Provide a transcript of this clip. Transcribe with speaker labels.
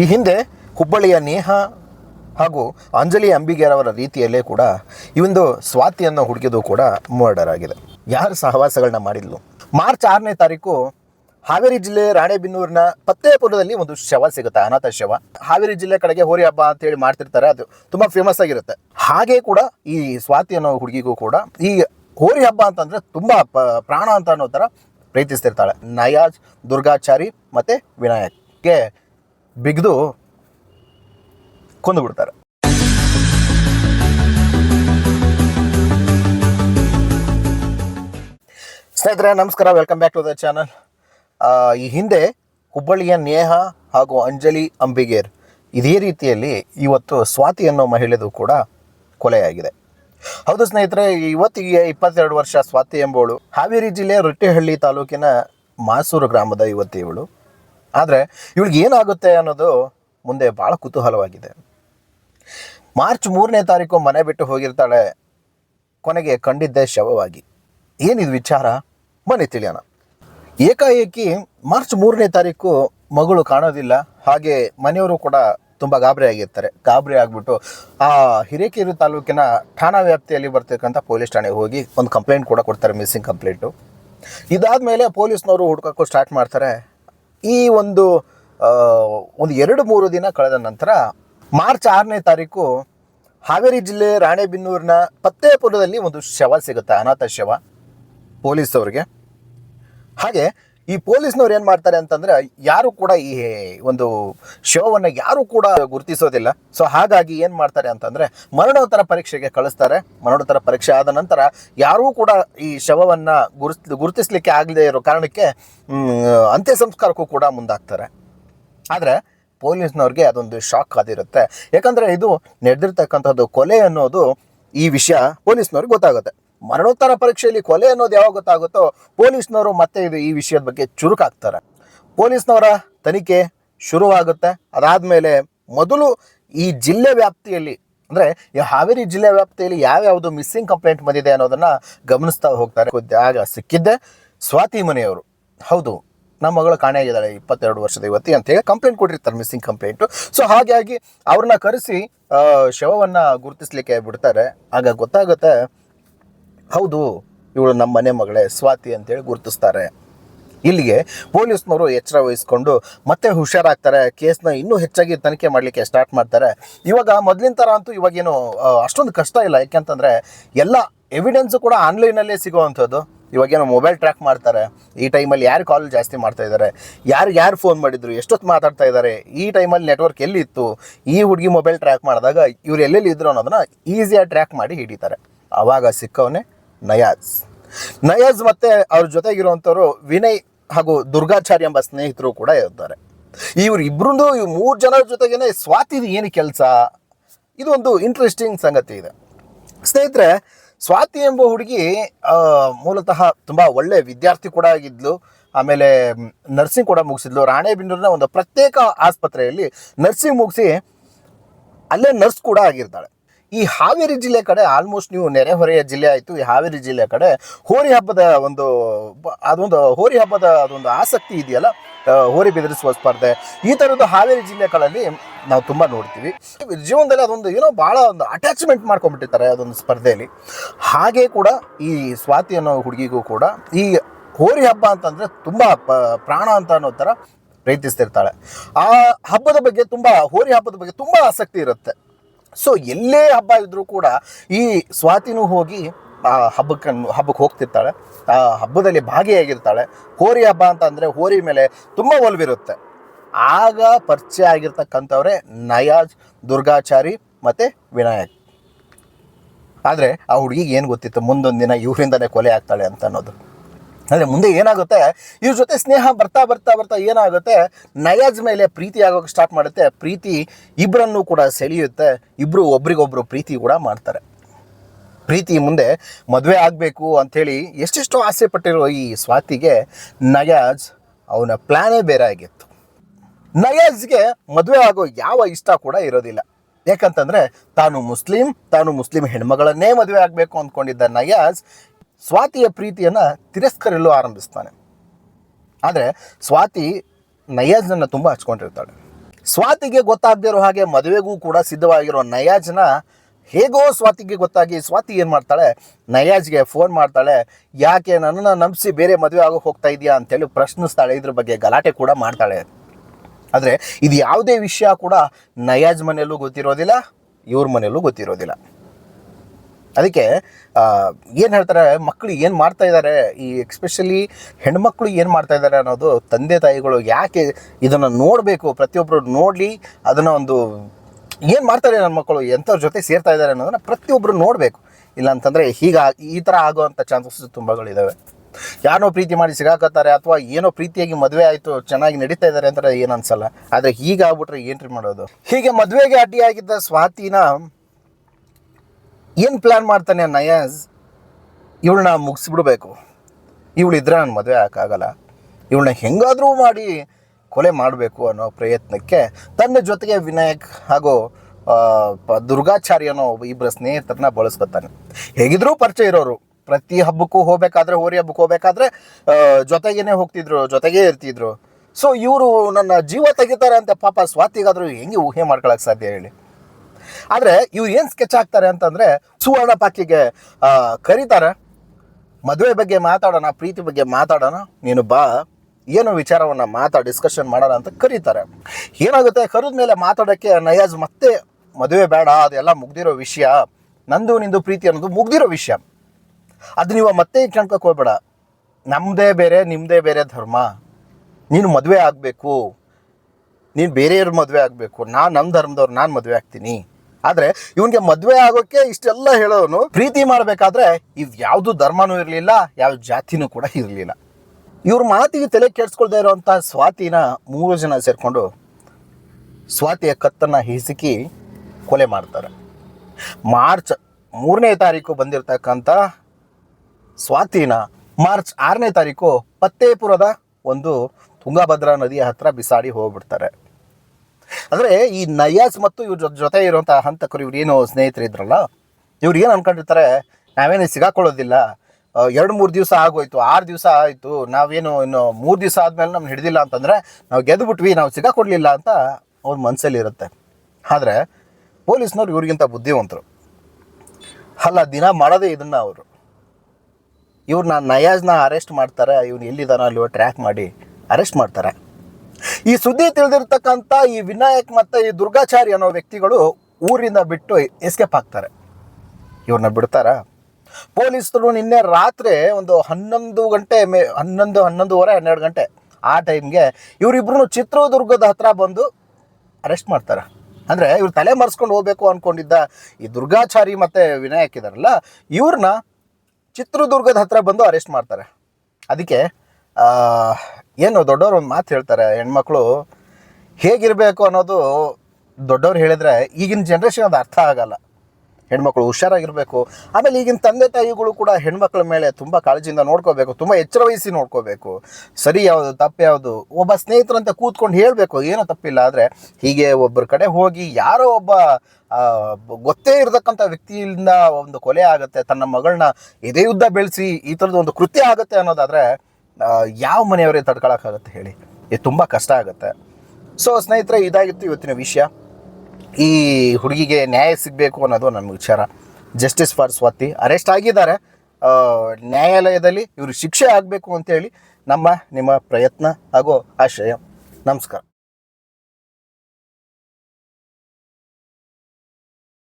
Speaker 1: ಈ ಹಿಂದೆ ಹುಬ್ಬಳ್ಳಿಯ ನೇಹ ಹಾಗೂ ಅಂಜಲಿ ಅಂಬಿಗೇರವರ ರೀತಿಯಲ್ಲೇ ಕೂಡ ಈ ಒಂದು ಸ್ವಾತಿಯನ್ನು ಹುಡುಕಿದು ಕೂಡ ಮರ್ಡರ್ ಆಗಿದೆ. ಯಾರು ಸಹವಾಸಗಳನ್ನ ಮಾಡಿದ್ಲು? ಮಾರ್ಚ್ ಆರನೇ ತಾರೀಕು ಹಾವೇರಿ ಜಿಲ್ಲೆ ರಾಣೆಬೆನ್ನೂರಿನ ಪತ್ತೇಪುರದಲ್ಲಿ ಒಂದು ಶವ ಸಿಗುತ್ತೆ, ಅನಾಥ ಶವ. ಹಾವೇರಿ ಜಿಲ್ಲೆ ಕಡೆಗೆ ಹೋರಿ ಹಬ್ಬ ಅಂತ ಹೇಳಿ ಮಾಡ್ತಿರ್ತಾರೆ, ಅದು ತುಂಬಾ ಫೇಮಸ್ ಆಗಿರುತ್ತೆ. ಹಾಗೆ ಕೂಡ ಈ ಸ್ವಾತಿ ಅನ್ನೋ ಹುಡುಗಿಗೂ ಕೂಡ ಈ ಹೋರಿ ಹಬ್ಬ ಅಂತಂದ್ರೆ ತುಂಬಾ ಪ್ರಾಣ ಅಂತ ಅನ್ನೋ ತರ ಪ್ರೀತಿಸ್ತಿರ್ತಾಳೆ. ನಯಾಜ್, ದುರ್ಗಾಚಾರಿ ಮತ್ತೆ ವಿನಾಯಕ್ಗೆ ಬಿಗ್ದು ಕೊಂದು ಬಿಡ್ತಾರೆ. ಸ್ನೇಹಿತರೆ, ನಮಸ್ಕಾರ. Welcome back to the channel ಈ ಹಿಂದೆ ಹುಬ್ಬಳ್ಳಿಯ ನೇಹ ಹಾಗೂ ಅಂಜಲಿ ಅಂಬಿಗೇರ್ ಇದೇ ರೀತಿಯಲ್ಲಿ ಇವತ್ತು ಸ್ವಾತಿ ಅನ್ನೋ ಮಹಿಳೆದು ಕೂಡ ಕೊಲೆಯಾಗಿದೆ. ಹೌದು ಸ್ನೇಹಿತರೆ, ಇವತ್ತಿಗೆ ಇಪ್ಪತ್ತೆರಡು ವರ್ಷ ಸ್ವಾತಿ ಎಂಬವಳು. ಹಾವೇರಿ ಜಿಲ್ಲೆಯ ರೊಟ್ಟಿಹಳ್ಳಿ ತಾಲೂಕಿನ ಮಾಸೂರು ಗ್ರಾಮದ ಯುವತಿ ಇವಳು ಆದರೆ ಇವಳಿಗೆ ಏನಾಗುತ್ತೆ ಅನ್ನೋದು ಮುಂದೆ ಭಾಳ ಕುತೂಹಲವಾಗಿದೆ. ಮಾರ್ಚ್ ಮೂರನೇ ತಾರೀಕು ಮನೆ ಬಿಟ್ಟು ಹೋಗಿರ್ತಾಳೆ ಕೊನೆಗೆ ಕಂಡಿದ್ದೆ ಶವವಾಗಿ. ಏನಿದು ವಿಚಾರ? ಮನೆ ತಿಳಿಯೋಣ. ಏಕಾಏಕಿ ಮಾರ್ಚ್ ಮೂರನೇ ತಾರೀಕು ಮಗಳು ಕಾಣೋದಿಲ್ಲ. ಹಾಗೆ ಮನೆಯವರು ಕೂಡ ತುಂಬ ಗಾಬರಿ ಆಗಿರ್ತಾರೆ. ಗಾಬರಿ ಆಗಿಬಿಟ್ಟು ಆ ಹಿರೇಕೇರಿ ತಾಲೂಕಿನ ಠಾಣಾ ವ್ಯಾಪ್ತಿಯಲ್ಲಿ ಬರ್ತಕ್ಕಂಥ ಪೊಲೀಸ್ ಠಾಣೆಗೆ ಹೋಗಿ ಒಂದು ಕಂಪ್ಲೇಂಟ್ ಕೂಡ ಕೊಡ್ತಾರೆ ಮಿಸ್ಸಿಂಗ್ ಕಂಪ್ಲೇಂಟು ಇದಾದಮೇಲೆ ಪೊಲೀಸ್ನವರು ಹುಡ್ಕೋಕ್ಕೂ ಸ್ಟಾರ್ಟ್ ಮಾಡ್ತಾರೆ. ಈ ಒಂದು ಒಂದು ಎರಡು ಮೂರು ದಿನ ಕಳೆದ ನಂತರ ಮಾರ್ಚ್ ಆರನೇ ತಾರೀಕು ಹಾವೇರಿ ಜಿಲ್ಲೆ ರಾಣೆಬೆನ್ನೂರಿನ ಪತ್ತೇಪುರದಲ್ಲಿ ಒಂದು ಶವ ಸಿಗುತ್ತೆ, ಅನಾಥ ಶವ, ಪೊಲೀಸವ್ರಿಗೆ. ಹಾಗೆ ಈ ಪೊಲೀಸ್ನವ್ರು ಏನು ಮಾಡ್ತಾರೆ ಅಂತಂದ್ರೆ, ಯಾರು ಕೂಡ ಈ ಒಂದು ಶವವನ್ನು ಯಾರು ಕೂಡ ಗುರುತಿಸೋದಿಲ್ಲ. ಸೊ ಹಾಗಾಗಿ ಏನು ಮಾಡ್ತಾರೆ ಅಂತಂದ್ರೆ, ಮರಣೋತ್ತರ ಪರೀಕ್ಷೆಗೆ ಕಳಿಸ್ತಾರೆ. ಮರಣೋತ್ತರ ಪರೀಕ್ಷೆ ಆದ ನಂತರ ಯಾರೂ ಕೂಡ ಈ ಶವವನ್ನು ಗುರುತ್, ಗುರುತಿಸ್ಲಿಕ್ಕೆ ಆಗದೆ ಇರೋ ಕಾರಣಕ್ಕೆ ಅಂತ್ಯ ಸಂಸ್ಕಾರಕ್ಕೂ ಕೂಡ ಮುಂದಾಗ್ತಾರೆ. ಆದರೆ ಪೊಲೀಸ್ನವ್ರಿಗೆ ಅದೊಂದು ಶಾಕ್ ಆದಿರುತ್ತೆ ಯಾಕಂದರೆ ಇದು ನಡೆದಿರ್ತಕ್ಕಂಥದ್ದು ಕೊಲೆ ಅನ್ನೋದು ಈ ವಿಷಯ ಪೊಲೀಸ್ನವ್ರಿಗೆ ಗೊತ್ತಾಗುತ್ತೆ. ಮರಣೋತ್ತರ ಪರೀಕ್ಷೆಯಲ್ಲಿ ಕೊಲೆ ಅನ್ನೋದು ಯಾವಾಗ ಗೊತ್ತಾಗುತ್ತೋ ಪೊಲೀಸ್ನವರು ಮತ್ತೆ ಇದು ಈ ವಿಷಯದ ಬಗ್ಗೆ ಚುರುಕಾಗ್ತಾರೆ. ಪೊಲೀಸ್ನವರ ತನಿಖೆ ಶುರುವಾಗುತ್ತೆ. ಅದಾದಮೇಲೆ ಮೊದಲು ಈ ಜಿಲ್ಲೆ ವ್ಯಾಪ್ತಿಯಲ್ಲಿ, ಅಂದರೆ ಈ ಹಾವೇರಿ ಜಿಲ್ಲೆ ವ್ಯಾಪ್ತಿಯಲ್ಲಿ ಯಾವ್ಯಾವುದು ಮಿಸ್ಸಿಂಗ್ ಕಂಪ್ಲೇಂಟ್ ಬಂದಿದೆ ಅನ್ನೋದನ್ನು ಗಮನಿಸ್ತಾ ಹೋಗ್ತಾರೆ. ಆಗ ಸಿಕ್ಕಿದ್ದೆ ಸ್ವಾತಿ ಮನೆಯವರು. ಹೌದು, ನಮ್ಮ ಮಗಳು ಕಾಣೆಯಾಗಿದ್ದಾಳೆ ಇಪ್ಪತ್ತೆರಡು ವರ್ಷದ ಇವತ್ತಿ ಅಂತ ಹೇಳಿ ಕಂಪ್ಲೇಂಟ್ ಕೊಟ್ಟಿರ್ತಾರೆ ಮಿಸ್ಸಿಂಗ್ ಕಂಪ್ಲೇಂಟು. ಸೊ ಹಾಗಾಗಿ ಅವ್ರನ್ನ ಕರೆಸಿ ಶವವನ್ನು ಗುರುತಿಸ್ಲಿಕ್ಕೆ ಬಿಡ್ತಾರೆ. ಆಗ ಗೊತ್ತಾಗುತ್ತೆ ಹೌದು, ಇವಳು ನಮ್ಮ ಮನೆ ಮಗಳೇ, ಸ್ವಾತಿ ಅಂತೇಳಿ ಗುರುತಿಸ್ತಾರೆ. ಇಲ್ಲಿಗೆ ಪೊಲೀಸ್ನವರು ಎಚ್ಚರ ವಹಿಸ್ಕೊಂಡು ಮತ್ತೆ ಹುಷಾರಾಗ್ತಾರೆ, ಕೇಸ್ನ ಇನ್ನೂ ಹೆಚ್ಚಾಗಿ ತನಿಖೆ ಮಾಡಲಿಕ್ಕೆ ಸ್ಟಾರ್ಟ್ ಮಾಡ್ತಾರೆ. ಇವಾಗ ಮೊದಲಿನ ಥರ ಅಂತೂ ಇವಾಗೇನು ಅಷ್ಟೊಂದು ಕಷ್ಟ ಇಲ್ಲ. ಯಾಕೆಂತಂದರೆ ಎಲ್ಲ ಎವಿಡೆನ್ಸು ಕೂಡ ಆನ್ಲೈನಲ್ಲೇ ಸಿಗೋವಂಥದ್ದು. ಇವಾಗೇನು ಮೊಬೈಲ್ ಟ್ರ್ಯಾಕ್ ಮಾಡ್ತಾರೆ. ಈ ಟೈಮಲ್ಲಿ ಯಾರು ಕಾಲ್ ಜಾಸ್ತಿ ಮಾಡ್ತಾ ಇದ್ದಾರೆ? ಯಾರು ಯಾರು ಫೋನ್ ಮಾಡಿದ್ರು? ಎಷ್ಟೊತ್ತು ಮಾತಾಡ್ತಾ ಇದ್ದಾರೆ? ಈ ಟೈಮಲ್ಲಿ ನೆಟ್ವರ್ಕ್ ಎಲ್ಲಿತ್ತು? ಈ ಹುಡುಗಿ ಮೊಬೈಲ್ ಟ್ರ್ಯಾಕ್ ಮಾಡಿದಾಗ ಇವ್ರು ಎಲ್ಲೆಲ್ಲಿ ಇದ್ರು ಅನ್ನೋದನ್ನ ಈಸಿಯಾಗಿ ಟ್ರ್ಯಾಕ್ ಮಾಡಿ ಹಿಡಿತಾರೆ. ಆವಾಗ ಸಿಕ್ಕವನೇ ನಯಾಜ್. ನಯಾಜ್ ಮತ್ತೆ ಅವ್ರ ಜೊತೆಗಿರುವಂಥವ್ರು ವಿನಯ್ ಹಾಗೂ ದುರ್ಗಾಚಾರ್ಯ ಎಂಬ ಸ್ನೇಹಿತರು ಕೂಡ ಇರ್ತಾರೆ ಇವ್ರು ಇಬ್ರು ಇವ್ ಮೂರು ಜನರ ಜೊತೆಗೇನೆ ಸ್ವಾತಿದು ಏನು ಕೆಲಸ? ಇದೊಂದು ಇಂಟ್ರೆಸ್ಟಿಂಗ್ ಸಂಗತಿ ಇದೆ. ಸ್ನೇಹಿತರೆ, ಸ್ವಾತಿ ಎಂಬ ಹುಡುಗಿ ಮೂಲತಃ ತುಂಬ ಒಳ್ಳೆ ವಿದ್ಯಾರ್ಥಿ ಕೂಡ ಆಗಿದ್ಲು. ಆಮೇಲೆ ನರ್ಸಿಂಗ್ ಕೂಡ ಮುಗಿಸಿದ್ಲು. ರಾಣೆಬೆನ್ನೂರಿನ ಒಂದು ಪ್ರತ್ಯೇಕ ಆಸ್ಪತ್ರೆಯಲ್ಲಿ ನರ್ಸಿಂಗ್ ಮುಗಿಸಿ ಅಲ್ಲೇ ನರ್ಸ್ ಕೂಡ ಆಗಿರ್ತಾಳೆ. ಈ ಹಾವೇರಿ ಜಿಲ್ಲೆ ಕಡೆ ಆಲ್ಮೋಸ್ಟ್ ನೀವು ನೆರೆಹೊರೆಯ ಜಿಲ್ಲೆ ಆಯಿತು, ಈ ಹಾವೇರಿ ಜಿಲ್ಲೆ ಕಡೆ ಹೋರಿ ಹಬ್ಬದ ಒಂದು ಅದೊಂದು ಹೋರಿ ಹಬ್ಬದ ಅದೊಂದು ಆಸಕ್ತಿ ಇದೆಯಲ್ಲ ಹೋರಿ ಬೆದರಿಸುವ ಸ್ಪರ್ಧೆ. ಈ ಥರದ್ದು ಹಾವೇರಿ ಜಿಲ್ಲೆಗಳಲ್ಲಿ ನಾವು ತುಂಬ ನೋಡ್ತೀವಿ. ಜೀವನದಲ್ಲಿ ಅದೊಂದು, ಏನೋ ಭಾಳ ಒಂದು ಅಟ್ಯಾಚ್ಮೆಂಟ್ ಮಾಡ್ಕೊಂಡ್ಬಿಟ್ಟಿರ್ತಾರೆ ಅದೊಂದು ಸ್ಪರ್ಧೆಯಲ್ಲಿ. ಹಾಗೆ ಕೂಡ ಈ ಸ್ವಾತಿ ಅನ್ನೋ ಹುಡುಗಿಗೂ ಕೂಡ ಈ ಹೋರಿ ಹಬ್ಬ ಅಂತಂದರೆ ತುಂಬ ಪ್ರಾಣ ಅಂತ ಅನ್ನೋ ಥರ ಪ್ರೀತಿಸ್ತಿರ್ತಾಳೆ. ಆ ಹಬ್ಬದ ಬಗ್ಗೆ ತುಂಬ, ಹೋರಿ ಹಬ್ಬದ ಬಗ್ಗೆ ತುಂಬ ಆಸಕ್ತಿ ಇರುತ್ತೆ. ಸೊ ಎಲ್ಲೇ ಹಬ್ಬ ಇದ್ದರೂ ಕೂಡ ಈ ಸ್ವಾತಿನೂ ಹೋಗಿ, ಆ ಹಬ್ಬಕ್ಕೆ ಹಬ್ಬಕ್ಕೆ ಹೋಗ್ತಿರ್ತಾಳೆ. ಆ, ಹಬ್ಬದಲ್ಲಿ ಭಾಗಿಯಾಗಿರ್ತಾಳೆ. ಹೋರಿ ಹಬ್ಬ ಅಂತ ಅಂದರೆ ಹೋರಿ ಮೇಲೆ ತುಂಬ ಒಲವಿರುತ್ತೆ. ಆಗ ಪರಿಚಯ ಆಗಿರ್ತಕ್ಕಂಥವ್ರೆ ನಯಾಜ್, ದುರ್ಗಾಚಾರಿ ಮತ್ತು ವಿನಾಯಕ್. ಆದರೆ ಆ ಹುಡುಗಿಗೆ ಏನು ಗೊತ್ತಿತ್ತು? ಮುಂದೊಂದು ದಿನ ಇವರಿಂದನೇ ಕೊಲೆ ಆಗ್ತಾಳೆ ಅಂತ ಅನ್ನೋದು. ಅಂದರೆ ಮುಂದೆ ಏನಾಗುತ್ತೆ, ಇವ್ರ ಜೊತೆ ಸ್ನೇಹ ಬರ್ತಾ ಬರ್ತಾ ಬರ್ತಾ ಏನಾಗುತ್ತೆ, ನಯಾಜ್ ಮೇಲೆ ಪ್ರೀತಿ ಆಗೋಕೆ ಸ್ಟಾರ್ಟ್ ಮಾಡುತ್ತೆ, ಪ್ರೀತಿ ಇಬ್ಬರನ್ನು ಕೂಡ ಸೆಳೆಯುತ್ತೆ ಇಬ್ಬರು ಒಬ್ರಿಗೊಬ್ರು ಪ್ರೀತಿ ಕೂಡ ಮಾಡ್ತಾರೆ. ಪ್ರೀತಿ ಮುಂದೆ ಮದುವೆ ಆಗಬೇಕು ಅಂಥೇಳಿ ಎಷ್ಟೆಷ್ಟೋ ಆಸೆ ಪಟ್ಟಿರೋ ಈ ಸ್ವಾತಿಗೆ ನಯಾಜ್ ಅವನ ಪ್ಲ್ಯಾನೇ ಬೇರೆ ಆಗಿತ್ತು. ನಯಾಜ್ಗೆ ಮದುವೆ ಆಗೋ ಯಾವ ಇಷ್ಟ ಕೂಡ ಇರೋದಿಲ್ಲ. ಯಾಕಂತಂದರೆ ತಾನು ಮುಸ್ಲಿಂ ತಾನು ಮುಸ್ಲಿಂ ಹೆಣ್ಮಗಳನ್ನೇ ಮದುವೆ ಆಗಬೇಕು ಅಂದ್ಕೊಂಡಿದ್ದ ನಯಾಜ್ ಸ್ವಾತಿಯ ಪ್ರೀತಿಯನ್ನು ತಿರಸ್ಕರಿಲು ಆರಂಭಿಸ್ತಾನೆ. ಆದರೆ ಸ್ವಾತಿ ನಯಾಜ್ನನ್ನು ತುಂಬ ಹಚ್ಕೊಂಡಿರ್ತಾಳೆ. ಸ್ವಾತಿಗೆ ಗೊತ್ತಾಗದಿರೋ ಹಾಗೆ ಮದುವೆಗೂ ಕೂಡ ಸಿದ್ಧವಾಗಿರೋ ನಯಾಜ್ನ ಹೇಗೋ ಸ್ವಾತಿಗೆ ಗೊತ್ತಾಗಿ ಸ್ವಾತಿ ಏನು ಮಾಡ್ತಾಳೆ? ನಯಾಜ್ಗೆ ಫೋನ್ ಮಾಡ್ತಾಳೆ, ಯಾಕೆ ನನ್ನನ್ನು ನಂಬಿಸಿ ಬೇರೆ ಮದುವೆ ಆಗೋಕೆ ಹೋಗ್ತಾ ಇದೆಯಾ? ಅಂತೇಳಿ ಪ್ರಶ್ನಿಸ್ತಾಳೆ. ಇದ್ರ ಬಗ್ಗೆ ಗಲಾಟೆ ಕೂಡ ಮಾಡ್ತಾಳೆ. ಆದರೆ ಇದು ಯಾವುದೇ ವಿಷಯ ಕೂಡ ನಯಾಜ್ ಮನೆಯಲ್ಲೂ ಗೊತ್ತಿರೋದಿಲ್ಲ, ಇವ್ರ ಮನೆಯಲ್ಲೂ ಗೊತ್ತಿರೋದಿಲ್ಲ. ಅದಕ್ಕೆ ಏನು ಹೇಳ್ತಾರೆ ಮಕ್ಕಳು ಏನು ಮಾಡ್ತಾ ಇದ್ದಾರೆ ಈ ಎಕ್ಸ್ಪೆಷಲಿ ಹೆಣ್ಮಕ್ಳು ಏನು ಮಾಡ್ತಾ ಇದ್ದಾರೆ ಅನ್ನೋದು ತಂದೆ ತಾಯಿಗಳು ಯಾಕೆ ಇದನ್ನು ನೋಡಬೇಕು? ಪ್ರತಿಯೊಬ್ಬರು ನೋಡಲಿ, ಅದನ್ನು ಒಂದು ಏನು ಮಾಡ್ತಾರೆ ನನ್ನ ಮಕ್ಕಳು ಎಂಥವ್ರ ಜೊತೆ ಸೇರ್ತಾ ಇದ್ದಾರೆ ಅನ್ನೋದನ್ನ ಪ್ರತಿಯೊಬ್ಬರು ನೋಡಬೇಕು. ಇಲ್ಲ ಅಂತಂದರೆ ಹೀಗ ಈ ಥರ ಆಗುವಂಥ ಚಾನ್ಸಸ್ ತುಂಬಗಳಿದ್ದಾವೆ ಯಾರೋ ಪ್ರೀತಿ ಮಾಡಿ ಸಿಗಾಕತ್ತಾರೆ ಅಥವಾ ಏನೋ ಪ್ರೀತಿಯಾಗಿ ಮದುವೆ ಆಯಿತು, ಚೆನ್ನಾಗಿ ನಡೀತಾ ಇದ್ದಾರೆ ಅಂತ ಏನು ಅನ್ಸಲ್ಲ. ಆದರೆ ಹೀಗಾಗ್ಬಿಟ್ರೆ ಏನ್ರಿ ಮಾಡೋದು? ಹೀಗೆ ಮದುವೆಗೆ ಅಡ್ಡಿಯಾಗಿದ್ದ ಸ್ವಾತಿನ ಏನು ಪ್ಲ್ಯಾನ್ ಮಾಡ್ತಾನೆ ನಯಾಜ್ ಇವಳನ್ನ ಮುಗಿಸ್ಬಿಡ್ಬೇಕು. ಇವಳಿದ್ರೆ ನಾನು ಮದುವೆ ಹಾಕಾಗಲ್ಲ ಇವಳನ್ನ ಹೆಂಗಾದರೂ ಮಾಡಿ ಕೊಲೆ ಮಾಡಬೇಕು ಅನ್ನೋ ಪ್ರಯತ್ನಕ್ಕೆ ತನ್ನ ಜೊತೆಗೆ ವಿನಾಯಕ್ ಹಾಗೂ ದುರ್ಗಾಚಾರ್ಯನೋ ಅನ್ನೋ ಇಬ್ಬರ ಸ್ನೇಹಿತರನ್ನ ಬಳಸ್ಕೊತಾನೆ. ಹೇಗಿದ್ರೂ ಪರಿಚಯ ಇರೋರು. ಪ್ರತಿ ಹಬ್ಬಕ್ಕೂ ಹೋಗಬೇಕಾದ್ರೆ, ಹೋರಿ ಹಬ್ಬಕ್ಕೆ ಹೋಗ್ಬೇಕಾದ್ರೆ ಜೊತೆಗೇನೆ ಹೋಗ್ತಿದ್ರು, ಜೊತೆಗೇ ಇರ್ತಿದ್ರು. ಸೊ ಇವರು ನನ್ನ ಜೀವ ತೆಗಿತಾರೆ ಅಂತ ಪಾಪ ಸ್ವಾತಿಗಾದರೂ ಹೆಂಗೆ ಊಹೆ ಮಾಡ್ಕೊಳಕ್ಕೆ ಸಾಧ್ಯ ಹೇಳಿ? ಆದರೆ ಇವ್ರು ಏನು ಸ್ಕೆಚ್ ಹಾಕ್ತಾರೆ ಅಂತಂದರೆ ಸುವರ್ಣ ಪಾಕಿಗೆ ಕರೀತಾರೆ. ಮದುವೆ ಬಗ್ಗೆ ಮಾತಾಡೋಣ, ಪ್ರೀತಿ ಬಗ್ಗೆ ಮಾತಾಡೋಣ, ನೀನು ಬಾ, ಏನೋ ವಿಚಾರವನ್ನು ಮಾತಾ ಡಿಸ್ಕಷನ್ ಮಾಡೋಣ ಅಂತ ಕರೀತಾರೆ. ಏನಾಗುತ್ತೆ, ಕರೆದ ಮೇಲೆ ಮಾತಾಡೋಕ್ಕೆ ನಯಾಜ್ ಮತ್ತೆ ಮದುವೆ ಬೇಡ, ಅದೆಲ್ಲ ಮುಗ್ದಿರೋ ವಿಷಯ. ನಂದು, ನಿಂದು ಪ್ರೀತಿ ಅನ್ನೋದು ಮುಗ್ದಿರೋ ವಿಷಯ. ಅದು ನೀವು ಮತ್ತೆ ಇಟ್ಕೊಂಡ್ಕೋಕ್ ಹೋಗ್ಬೇಡ. ನಮ್ಮದೇ ಬೇರೆ ನಿಮ್ಮದೇ ಬೇರೆ ಧರ್ಮ. ನೀನು ಮದುವೆ ಆಗಬೇಕು. ನೀನು ಬೇರೆಯವ್ರ ಮದುವೆ ಆಗಬೇಕು. ನಾನು ನಮ್ಮ ಧರ್ಮದವ್ರು ನಾನು ಮದುವೆ ಆಗ್ತೀನಿ. ಆದರೆ ಇವನ್ಗೆ ಮದ್ವೆ ಆಗೋಕ್ಕೆ ಇಷ್ಟೆಲ್ಲ ಹೇಳೋನು ಪ್ರೀತಿ ಮಾಡಬೇಕಾದ್ರೆ ಇವ್ ಯಾವುದು ಧರ್ಮನೂ ಇರಲಿಲ್ಲ ಯಾವ ಜಾತಿನೂ ಕೂಡ ಇರಲಿಲ್ಲ. ಇವ್ರ ಮಾತಿಗೆ ತಲೆ ಕೆಡ್ಸ್ಕೊಳ್ದೆ ಇರೋವಂಥ ಸ್ವಾತಿನ ಮೂರು ಜನ ಸೇರ್ಕೊಂಡು ಸ್ವಾತಿಯ ಕತ್ತನ್ನ ಹಿಸುಕಿ ಕೊಲೆ ಮಾಡ್ತಾರೆ. ಮಾರ್ಚ್ ಮೂರನೇ ತಾರೀಕು ಬಂದಿರತಕ್ಕಂಥ ಸ್ವಾತಿನ ಮಾರ್ಚ್ ಆರನೇ ತಾರೀಕು ಪತ್ತೇಪುರದ ಒಂದು ತುಂಗಭದ್ರಾ ನದಿಯ ಹತ್ರ ಬಿಸಾಡಿ ಹೋಗ್ಬಿಡ್ತಾರೆ. ಅಂದರೆ ಈ ನಯಾಸ್ ಮತ್ತು ಇವ್ರ ಜೊತೆ ಇರುವಂಥ ಹಂತಕರು ಇವ್ರು ಏನು ಸ್ನೇಹಿತರು ಇದ್ರಲ್ಲ, ಇವ್ರು ಏನು ಅನ್ಕೊಂಡಿರ್ತಾರೆ, ನಾವೇನು ಸಿಗಾಕೊಳ್ಳೋದಿಲ್ಲ ಎರಡು ಮೂರು ದಿವಸ ಆಗೋಯ್ತು, ಆರು ದಿವಸ ಆಯಿತು, ನಾವೇನು ಇನ್ನು ಮೂರು ದಿವಸ ಆದಮೇಲೆ ನಮ್ಗೆ ಹಿಡಿದಿಲ್ಲ ಅಂತಂದರೆ ನಾವು ಗೆದ್ದು ಬಿಟ್ವಿ ನಾವು ಸಿಗಾಕೊಡ್ಲಿಲ್ಲ ಅಂತ ಅವ್ರ ಮನಸ್ಸಲ್ಲಿ ಇರುತ್ತೆ ಆದರೆ ಪೊಲೀಸ್ನವ್ರು ಇವ್ರಿಗಿಂತ ಬುದ್ಧಿವಂತರು. ಅಲ್ಲ, ದಿನ ಮಾಡೋದೇ ಇದನ್ನು ಅವರು. ಇವ್ರನ್ನ ನಯಾಜ್ನ ಅರೆಸ್ಟ್ ಮಾಡ್ತಾರೆ, ಇವ್ನು ಎಲ್ಲಿದ್ದಾನೋ ಅಲ್ಲಿ ಟ್ರ್ಯಾಕ್ ಮಾಡಿ, ಅರೆಸ್ಟ್ ಮಾಡ್ತಾರೆ. ಈ ಸುದ್ದಿ ತಿಳಿದಿರ್ತಕ್ಕಂಥ ಈ ವಿನಾಯಕ್ ಮತ್ತು ಈ ದುರ್ಗಾಚಾರಿ ಅನ್ನೋ ವ್ಯಕ್ತಿಗಳು ಊರಿಂದ ಬಿಟ್ಟು ಎಸ್ಕೇಪ್ ಆಗ್ತಾರೆ. ಇವ್ರನ್ನ ಬಿಡ್ತಾರ? ಪೊಲೀಸರು ನಿನ್ನೆ ರಾತ್ರಿ ಒಂದು ಹನ್ನೊಂದು ಗಂಟೆ ಮೇ, ಹನ್ನೊಂದು, ಹನ್ನೊಂದುವರೆ, ಹನ್ನೆರಡು ಗಂಟೆ ಆ ಟೈಮ್ಗೆ ಇವರಿಬ್ರು ಚಿತ್ರದುರ್ಗದ ಹತ್ರ ಬಂದು ಅರೆಸ್ಟ್ ಮಾಡ್ತಾರೆ? ಅಂದರೆ ಇವ್ರು ತಲೆ ಮರೆಸ್ಕೊಂಡು ಹೋಗ್ಬೇಕು ಅಂದ್ಕೊಂಡಿದ್ದ ಈ ದುರ್ಗಾಚಾರಿ ಮತ್ತು ವಿನಾಯಕ್ ಇದಾರಲ್ಲ ಇವ್ರನ್ನ ಚಿತ್ರದುರ್ಗದ ಹತ್ರ ಬಂದು ಅರೆಸ್ಟ್ ಮಾಡ್ತಾರೆ. ಅದಕ್ಕೆ ಏನು ದೊಡ್ಡವರು ಒಂದು ಮಾತು ಹೇಳ್ತಾರೆ, ಹೆಣ್ಮಕ್ಳು ಹೇಗಿರಬೇಕು ಅನ್ನೋದು ದೊಡ್ಡವ್ರು ಹೇಳಿದರೆ ಈಗಿನ ಜನ್ರೇಷನ್ ಅದು ಅರ್ಥ ಆಗಲ್ಲ. ಹೆಣ್ಮಕ್ಳು ಹುಷಾರಾಗಿರಬೇಕು. ಆಮೇಲೆ ಈಗಿನ ತಂದೆ ತಾಯಿಗಳು ಕೂಡ ಹೆಣ್ಮಕ್ಳ ಮೇಲೆ ತುಂಬ ಕಾಳಜಿಯಿಂದ ನೋಡ್ಕೋಬೇಕು, ತುಂಬ ಎಚ್ಚರ ವಹಿಸಿ ನೋಡ್ಕೋಬೇಕು. ಸರಿ ಯಾವುದು, ತಪ್ಪು ಯಾವುದು, ಒಬ್ಬ ಸ್ನೇಹಿತರಂತೆ ಕೂತ್ಕೊಂಡು ಹೇಳಬೇಕು, ಏನೋ ತಪ್ಪಿಲ್ಲ. ಆದರೆ ಹೀಗೆ ಒಬ್ಬರ ಕಡೆ ಹೋಗಿ ಯಾರೋ ಒಬ್ಬ ಗೊತ್ತೇ ಇರತಕ್ಕಂಥ ವ್ಯಕ್ತಿಯಿಂದ ಒಂದು ಕೊಲೆ ಆಗುತ್ತೆ, ತನ್ನ ಮಗಳನ್ನ ಎದೆಯುದ್ದ ಬೆಳೆಸಿ ಈ ಥರದ್ದು ಒಂದು ಕೃತ್ಯ ಆಗುತ್ತೆ ಅನ್ನೋದಾದರೆ ಯಾವ ಮನೆಯವರೇ ತಡ್ಕೊಳಕ್ಕಾಗತ್ತೆ ಹೇಳಿ. ಇದು ತುಂಬ ಕಷ್ಟ ಆಗುತ್ತೆ. ಸೊ ಸ್ನೇಹಿತರೆ, ಇದಾಗಿತ್ತು ಇವತ್ತಿನ ವಿಷಯ. ಈ ಹುಡುಗಿಗೆ ನ್ಯಾಯ ಸಿಗಬೇಕು ಅನ್ನೋದು ನನ್ನ ವಿಚಾರ. ಜಸ್ಟಿಸ್ ಫಾರ್ ಸ್ವಾತಿ ಅರೆಸ್ಟ್ ಆಗಿದ್ದಾರೆ. ನ್ಯಾಯಾಲಯದಲ್ಲಿ ಇವರು ಶಿಕ್ಷೆ ಆಗಬೇಕು ಅಂತೇಳಿ ನಮ್ಮ, ನಿಮ್ಮ ಪ್ರಯತ್ನ ಹಾಗೂ ಆಶಯ ನಮಸ್ಕಾರ.